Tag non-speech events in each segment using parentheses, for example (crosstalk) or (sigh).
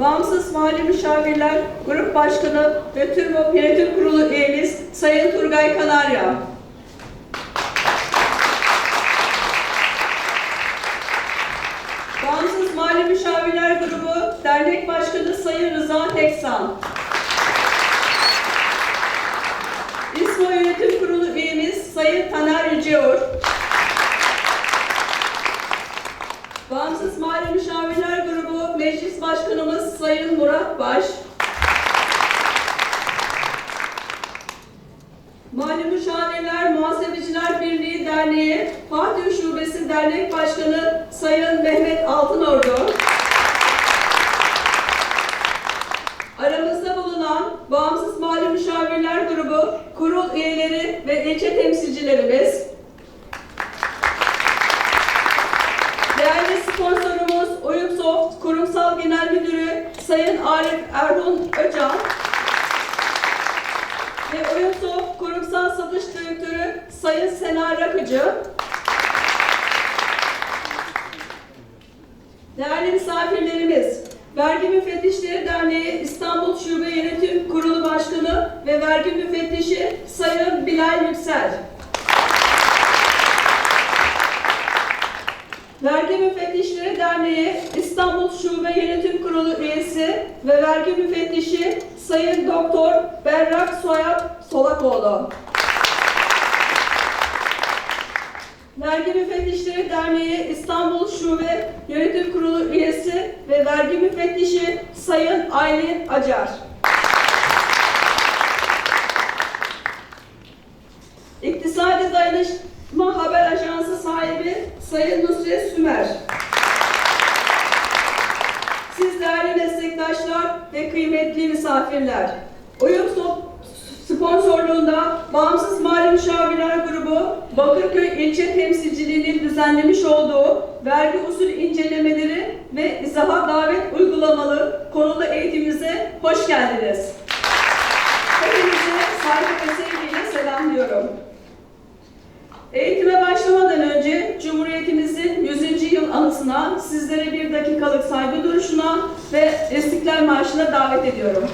Bağımsız Mali Müşavirler Grup Başkanı ve TÜRMOP Yönetim Kurulu üyemiz Sayın Turgay Kanarya. Bağımsız Mali Müşavirler Grubu Dernek Başkanı Sayın Rıza Teksan. İSMO Yönetim Kurulu üyemiz Sayın Taner Yüceor. Bağımsız Mali Müşavirler Grubu Meclis Başkanımız Sayın Murat Baş. Mali Müşavirler Muhasebeciler Birliği Derneği Fatih Şubesi Dernek Başkanı Sayın Mehmet Altınordu. Aramızda bulunan Bağımsız Mali Müşavirler Grubu kurul üyeleri ve ilçe temsilcilerimiz, değerli sponsorumuz Oyunsoft Kurumsal Genel Müdürü Sayın Arif Erhun Öcan ve Oyunsoft Kurumsal Satış Direktörü Sayın Sena Rakıcı, Değerli misafirlerimiz, Vergi Müfettişleri Derneği İstanbul Şube Yönetim Kurulu Başkanı ve Vergi Müfettişi Sayın Bilal Yüksel. Vergi Müfettişleri Derneği İstanbul Şube Yönetim Kurulu üyesi ve Vergi Müfettişi Sayın Doktor Berrak Soyap Solakoğlu. Vergi Müfettişleri Derneği İstanbul Şube Yönetim Kurulu üyesi ve Vergi Müfettişi Sayın Aylin Acar. İktisadi Dayanışma Haber Ajansı sahibi Sayın Nusret Sümer. Siz değerli meslektaşlar ve kıymetli misafirler, Sof- sponsorluğunda Bağımsız Mali Müşavirler Grubu Bakırköy İlçe Temsilciliği'nin düzenlemiş olduğu vergi usulü incelemeleri ve izaha davet uygulamalı konulu eğitimimize hoş geldiniz. Hepinizi saygı ve sevgiyle selamlıyorum. Eğitime başlamadan önce Cumhuriyetimizin 100. yıl anısına sizlere bir dakikalık saygı duruşuna ve İstiklal Marşı'na davet ediyorum.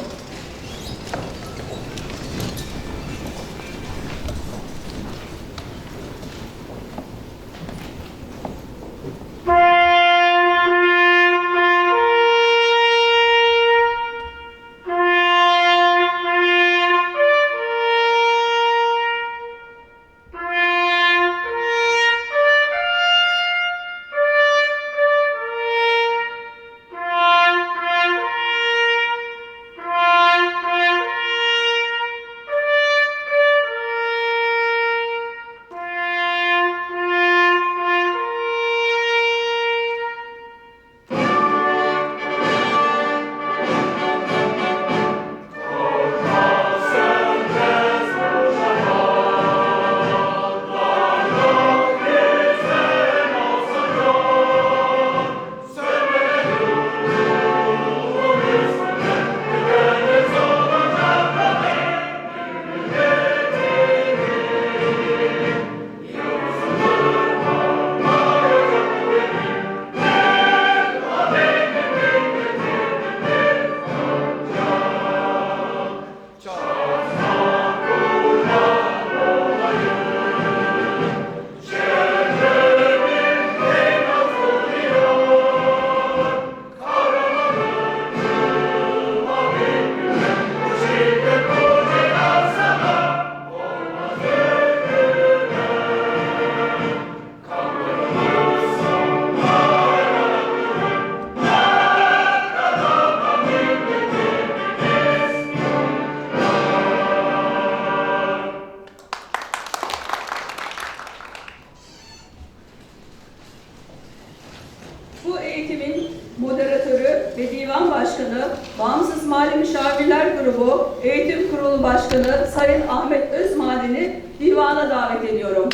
Başkanı, Bağımsız Mali Müşavirler Grubu Eğitim Kurulu Başkanı Sayın Ahmet Özmaden'i divana davet ediyorum.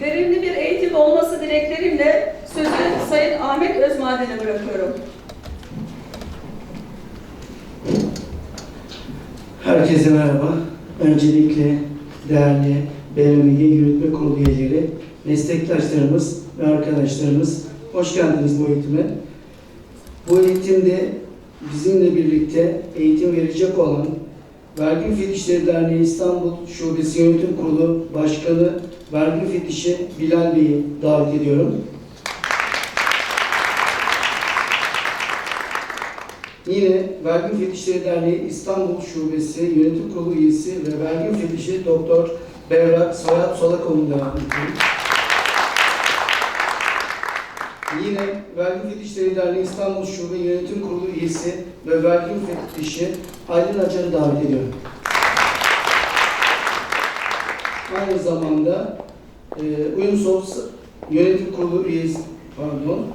Verimli bir eğitim olması dileklerimle sözü Sayın Ahmet Özmaden'e bırakıyorum. Herkese merhaba. Öncelikle değerli BMG Yürütme Kurulu üyeleri meslektaşlarımız ve arkadaşlarımız hoş geldiniz bu eğitime. Bu eğitimde bizimle birlikte eğitim verecek olan Vergi Müfettişleri Derneği İstanbul Şubesi Yönetim Kurulu Başkanı Vergi Müfettişi Bilal Bey'i davet ediyorum. Yine Vergi Müfettişleri Derneği İstanbul Şubesi Yönetim Kurulu üyesi ve Vergi Müfettişi Doktor Berrak Soyat Solakoğlu'nu davet ediyorum. Yine Vergi Müfettişleri Derneği İstanbul Şube Yönetim Kurulu üyesi ve Vergi Müfettişi Aylin Acar'ı davet ediyorum. Aynı zamanda e, Uyumsoft Yönetim Kurulu üyesi, pardon,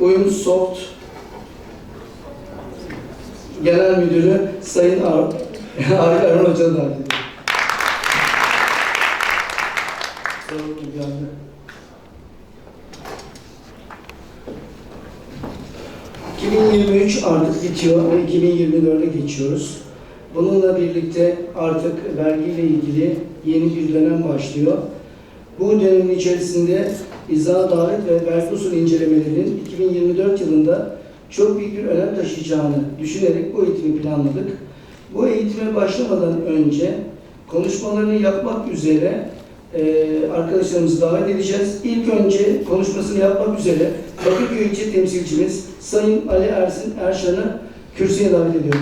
Uyumsoft Genel Müdürü Sayın Ar (laughs) Arif Erhan Hoca'nı davet ediyorum. Sorun geldi. ...2023 artık bitiyor ve 2024'e geçiyoruz. Bununla birlikte artık vergiyle ilgili yeni bir dönem başlıyor. Bu dönemin içerisinde izah davet ve vergi usul incelemelerinin 2024 yılında çok büyük bir önem taşıyacağını düşünerek bu eğitimi planladık. Bu eğitime başlamadan önce konuşmalarını yapmak üzere e, arkadaşlarımızı davet edeceğiz. İlk önce konuşmasını yapmak üzere Bakırköy İlçe temsilcimiz Sayın Ali Ersin Erşan'ı kürsüye davet ediyorum.